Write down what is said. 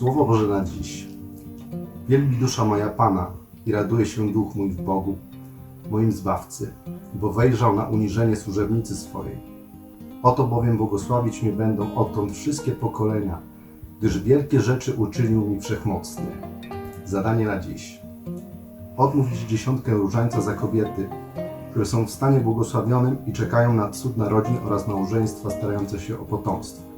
Słowo Boże na dziś. Wielbi dusza moja Pana i raduje się duch mój w Bogu, moim Zbawcy, bo wejrzał na uniżenie służebnicy swojej. Oto bowiem błogosławić mnie będą odtąd wszystkie pokolenia, gdyż wielkie rzeczy uczynił mi Wszechmocny. Zadanie na dziś odmówić dziesiątkę różańca za kobiety, które są w stanie błogosławionym i czekają na cud narodzin oraz małżeństwa starające się o potomstwo.